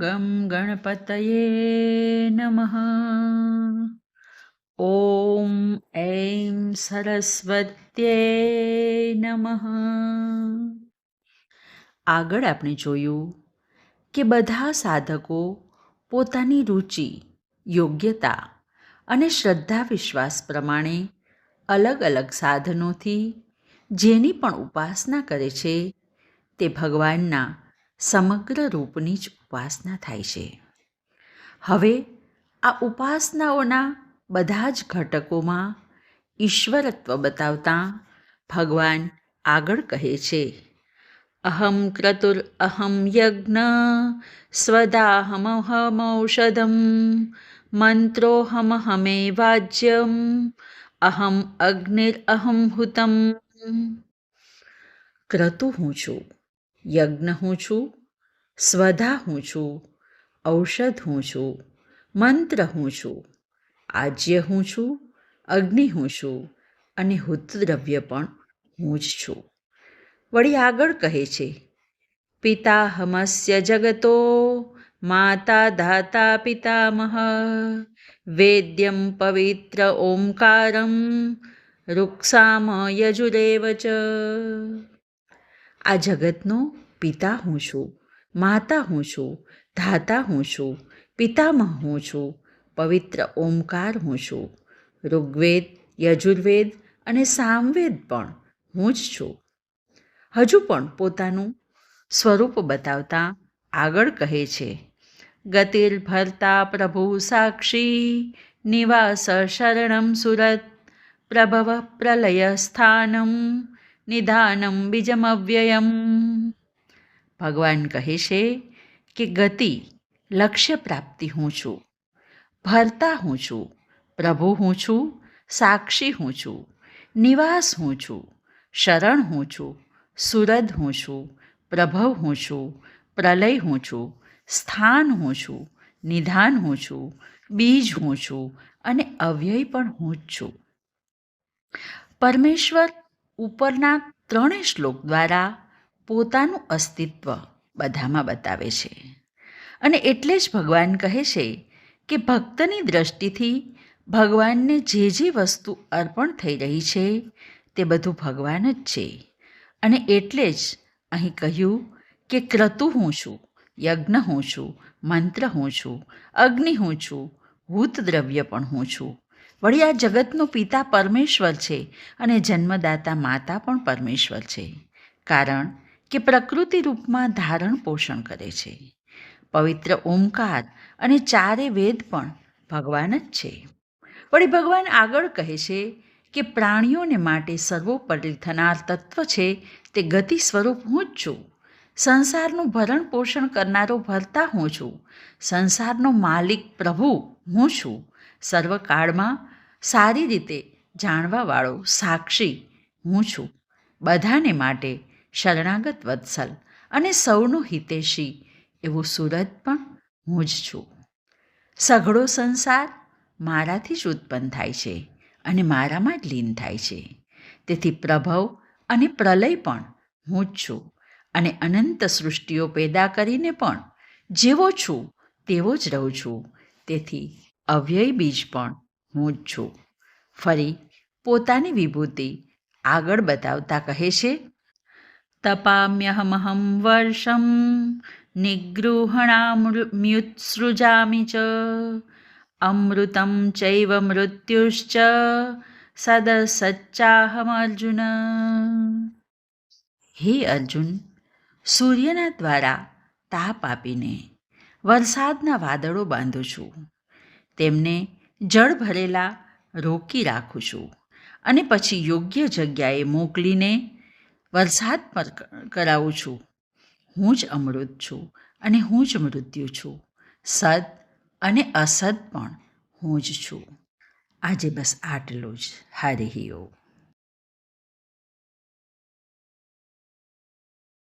ગમ ગણપતયે નમઃ ઓમ એમ સરસ્વત્યે નમઃ આગળ આપણે જોયું કે બધા સાધકો પોતાની રુચિ, યોગ્યતા અને શ્રદ્ધા વિશ્વાસ પ્રમાણે અલગ અલગ સાધનોથી જેની પણ ઉપાસના કરે છે તે ભગવાનના સમગ્ર રૂપની જ ઉપાસના થાય છે. હવે આ ઉપાસનાઓના બધા જ ઘટકોમાં ઈશ્વરત્વ બતાવતા ભગવાન આગળ કહે છે. અહમ ક્રતુર અહમ યજ્ઞ સ્વદાહમહમૌષધમ મંત્રોહમહમે વાજ્યમ અહમ અગ્નિર અહમ હુતમ. ક્રતુ હું છું. યજ્ઞ હું છું, સ્વધા હું છું, ઔષધ હું છું, મંત્ર હું છું આજ્ય હું છું, અગ્નિ હું છું અને હુતદ્રવ્ય પણ હું જ છું. વળી આગળ કહે છે પિતા હમસ્ય જગતો, માતા ધાતા પિતામહ, વેદ્યમ પવિત્ર ઓમકારમ રુક્ષામ યજુરેવ ચ. આ જગતનો પિતા હું છું, માતા હું છું, ધાતા હું છું, પિતામહ હું છું, પવિત્ર ઓમકાર હું છું, ઋગ્વેદ, યજુર્વેદ અને સામવેદ પણ હું જ છું. હજુ પણ પોતાનું સ્વરૂપ બતાવતા આગળ કહે છે ગતિર ભરતા પ્રભુ સાક્ષી, નિવાસ શરણમ સુરત, પ્રભવ પ્રલય સ્થાનમ નિધાનમ બીજમવ્યયમ ભગવાન કહે છે કે ગતિ લક્ષ્ય પ્રાપ્તિ હું છું ભરતા હું છું પ્રભુ હું છું સાક્ષી હું છું નિવાસ હું છું શરણ હું છું સુરદ હું છું પ્રભવ હું છું પ્રલય હું છું સ્થાન હું છું નિધાન હું છું બીજ હું છું અને અવ્યય પણ હું જ છું પરમેશ્વર ઉપરના ત્રણેય શ્લોક દ્વારા પોતાનું અસ્તિત્વ બધામાં બતાવે છે. અને એટલે જ ભગવાન કહે છે કે ભક્તની દ્રષ્ટિથી ભગવાનને જે જે વસ્તુ અર્પણ થઈ રહી છે તે બધું ભગવાન જ છે. અને એટલે જ અહીં કહ્યું કે ક્રતુ હું છું, યજ્ઞ હું છું, મંત્ર હું છું, અગ્નિ હું છું, ભૂત દ્રવ્ય પણ હું છું. વળી આ જગતનો પિતા પરમેશ્વર છે અને જન્મદાતા માતા પણ પરમેશ્વર છે. કારણ કે પ્રકૃતિ રૂપમાં ધારણ પોષણ કરે છે. પવિત્ર ઓમકાર અને ચારે વેદ પણ ભગવાન જ છે. વળી ભગવાન આગળ કહે છે કે પ્રાણીઓને માટે સર્વોપરી થનાર તત્વ છે તે ગતિ સ્વરૂપ હું જ છું. સંસારનું ભરણ પોષણ કરનારો ભરતા હું છું. સંસારનો માલિક પ્રભુ હું છું. સર્વકાળમાં સારી રીતે જાણવાવાળો સાક્ષી હું છું. બધાને માટે શરણાગત વત્સલ અને સૌનો હિતેશી એવું સુરત પણ હું જ છું. સઘળો સંસાર મારાથી જ ઉત્પન્ન થાય છે અને મારામાં જ લીન થાય છે. તેથી પ્રભવ અને પ્રલય પણ હું જ છું અને અનંત સૃષ્ટિઓ પેદા કરીને પણ જેવો છું તેવો જ રહું છું. તેથી અવ્યય બીજ પણ હું જ છું. ફરી પોતાની વિભૂતિ આગળ બતાવતા કહે છે તપામ્યહમહમ વર્ષમ નિગૃહણામ્યુત્સૃજામિ ચ, અમૃતમ ચૈવ મૃત્યુશ્ચ સદસચ્ચાહમ અર્જુન હે અર્જુન, સૂર્યના દ્વારા તાપ આપીને વરસાદના વાદળો બાંધું છું. તેમને જળ ભરેલા રોકી રાખું છું. અને પછી યોગ્ય જગ્યાએ મોકલીને વરસાદ પર કરાવું છું. હું જ અમૃત છું અને હું જ મૃત્યુ છું. સદ અને અસદ પણ હું જ છું. આજે બસ આટલું જ. હરિ ઓમ.